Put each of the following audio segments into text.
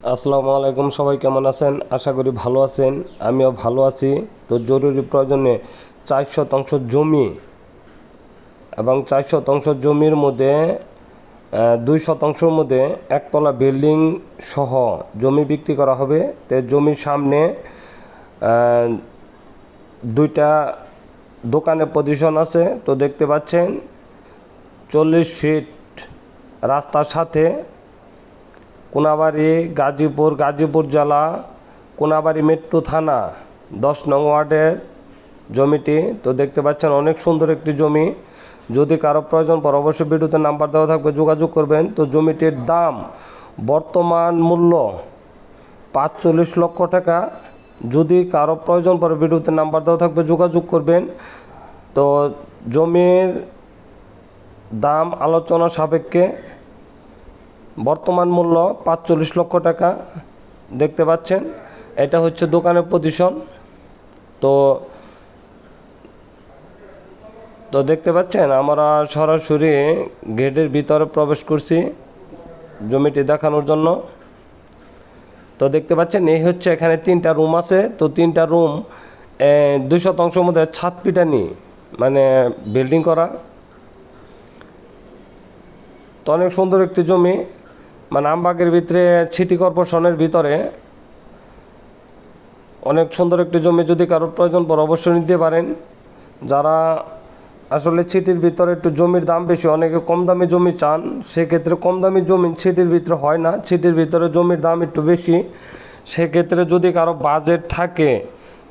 আসসালামু আলাইকুম, সবাই কেমন আছেন? আশা করি ভালো আছেন, আমিও ভালো আছি। তো জরুরি প্রয়োজনে চার শতাংশ জমি এবং চার শতাংশ জমির মধ্যে দুই শতাংশের মধ্যে একতলা বিল্ডিং সহ জমি বিক্রি করা হবে। তো জমির সামনে দুইটা দোকানে পজিশন আছে। তো দেখতে পাচ্ছেন, চল্লিশ ফিট রাস্তার সাথে কোনাবাড়ি, গাজীপুর গাজীপুর জেলা, কোনাবাড়ি মেট্রো থানা, দশ নং ওয়ার্ডের জমিটি। তো দেখতে পাচ্ছেন অনেক সুন্দর একটি জমি। যদি কারও প্রয়োজন পর অবশ্যই ভিডিওতে নাম্বার দেওয়া থাকবে, যোগাযোগ করবেন। তো জমিটির দাম বর্তমান মূল্য পাঁচচল্লিশ লক্ষ টাকা। যদি কারও প্রয়োজন পরে ভিডিওতে নাম্বার দেওয়া থাকবে, যোগাযোগ করবেন। তো জমির দাম আলোচনা সাপেক্ষে বর্তমান মূল্য পাঁচচল্লিশ লক্ষ টাকা। দেখতে পাচ্ছেন, এটা হচ্ছে দোকানের পজিশন তো তো দেখতে পাচ্ছেন, আমরা সরাসরি গেটের ভিতরে প্রবেশ করছি জমিটি দেখানোর জন্য। তো দেখতে পাচ্ছেন, এই হচ্ছে এখানে তিনটা রুম আছে। তো তিনটা রুম দুই শতাংশের মধ্যে ছাদ পিটানি মানে বিল্ডিং করা। তো অনেক সুন্দর একটি জমি। মানে আমবাগের ভিতরে সিটি কর্পোরেশনের ভিতরে অনেক সুন্দর একটি জমি যদি কারোর প্রয়োজন পড়ে অবশ্যই নিতে পারেন। যারা আসলে সিটির ভিতরে একটু জমির দাম বেশি, অনেকে কম দামি জমি চান, সেক্ষেত্রে কম দামি জমি সিটির ভিতরে হয় না। সিটির ভিতরে জমির দাম একটু বেশি। সেক্ষেত্রে যদি কারও বাজেট থাকে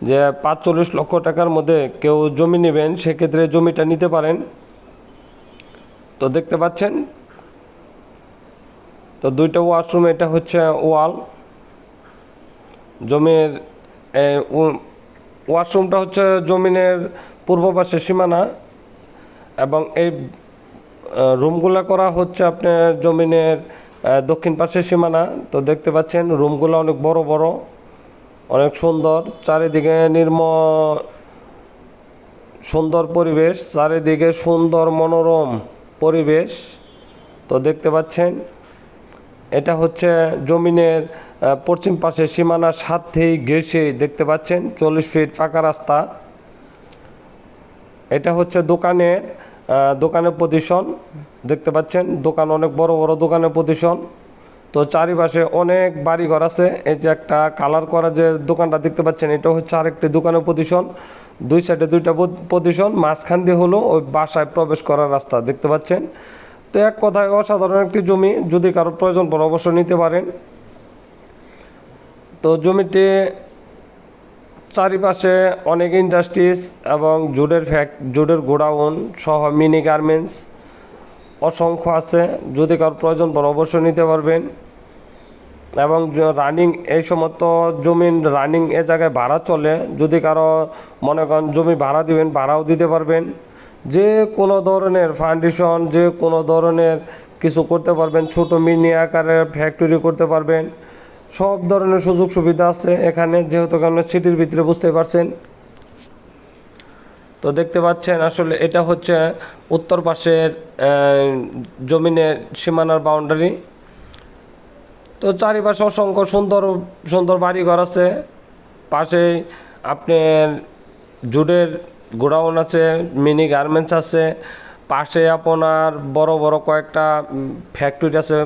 যে পাঁচচল্লিশ লক্ষ টাকার মধ্যে কেউ জমি নেবেন, সেক্ষেত্রে জমিটা নিতে পারেন। তো দেখতে পাচ্ছেন তো দুইটা ওয়াশরুম, এটা হচ্ছে ওয়াল। জমির ওয়াশরুমটা হচ্ছে জমিনের পূর্ব পাশে সীমানা এবং এই রুমগুলো করা হচ্ছে আপনার জমিনের দক্ষিণ পাশের সীমানা। তো দেখতে পাচ্ছেন রুমগুলো অনেক বড় বড়, অনেক সুন্দর, চারিদিকে নির্ম, সুন্দর পরিবেশ, চারিদিকে সুন্দর মনোরম পরিবেশ। তো দেখতে পাচ্ছেন এটা হচ্ছে জমিনের পশ্চিম পাশে সীমানার সাথেই ঘেসে দেখতে পাচ্ছেন, চল্লিশ ফিট পাকা রাস্তা। এটা হচ্ছে দোকানের দোকানের পজিশন দেখতে পাচ্ছেন, দোকান অনেক বড় বড় দোকানের পজিশন তো চারিপাশে অনেক বাড়িঘর আছে, এই যে একটা কালার করা যে দোকানটা দেখতে পাচ্ছেন, এটা হচ্ছে আরেকটি দোকানের পজিশন দুই সাইডে দুইটা পজিশন মাঝখান দিয়ে হলো ওই বাসায় প্রবেশ করার রাস্তা, দেখতে পাচ্ছেন। তো এক কথায় অসাধারণ একটি জমি, যদি কারও প্রয়োজন পড়ে অবশ্যই নিতে পারেন। তো জমিটি চারিপাশে অনেক ইন্ডাস্ট্রিজ এবং জুডের ফ্যাক, জুডের গোডাউন সহ মিনি গার্মেন্টস অসংখ্য আছে। যদি কারও প্রয়োজন পড়ে অবশ্যই নিতে পারবেন। এবং রানিং এই সমস্ত জমিন রানিং এ জায়গায় ভাড়া চলে। যদি কারও মনে করেন জমি ভাড়া দিবেন, ভাড়াও দিতে পারবেন। যে কোনো ধরনের ফাউন্ডেশন যে কোনো ধরনের কিছু করতে পারবেন, ছোট মিনি আকারের ফ্যাক্টরি করতে পারবেন, সব ধরনের সুযোগ সুবিধা আছে এখানে, যেহেতু কারণে সিটির ভিতরে বুঝতে পারছেন। তো দেখতে পাচ্ছেন আসলে এটা হচ্ছে উত্তর পাশের জমিনের সীমানার বাউন্ডারি তো চারিপাশে অসংখ্য সুন্দর সুন্দর বাড়িঘর আছে। পাশেই আপনার জুডের গোডাউন আছে, মিনি গার্মেন্টস আছে, পাশে আপনার বড় বড় কয়েকটা ফ্যাক্টরি আছে,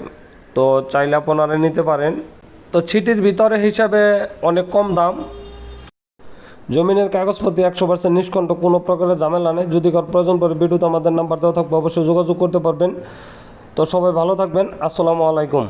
তো চাইলে আপনারা নিতে পারেন। তো ছিটির ভিতরে হিসাবে অনেক কম দাম। জমিনের কাগজপত্র একশো পার্সেন্ট নিষ্কণ্ঠ, কোনো প্রকারের ঝামেলা নেই। যদি কার প্রয়োজন পড়ে ভিডিওতে আমাদের নাম্বার দেওয়া থাকবে, অবশ্যই যোগাযোগ করতে পারবেন। তো সবাই ভালো থাকবেন। আসসালামু আলাইকুম।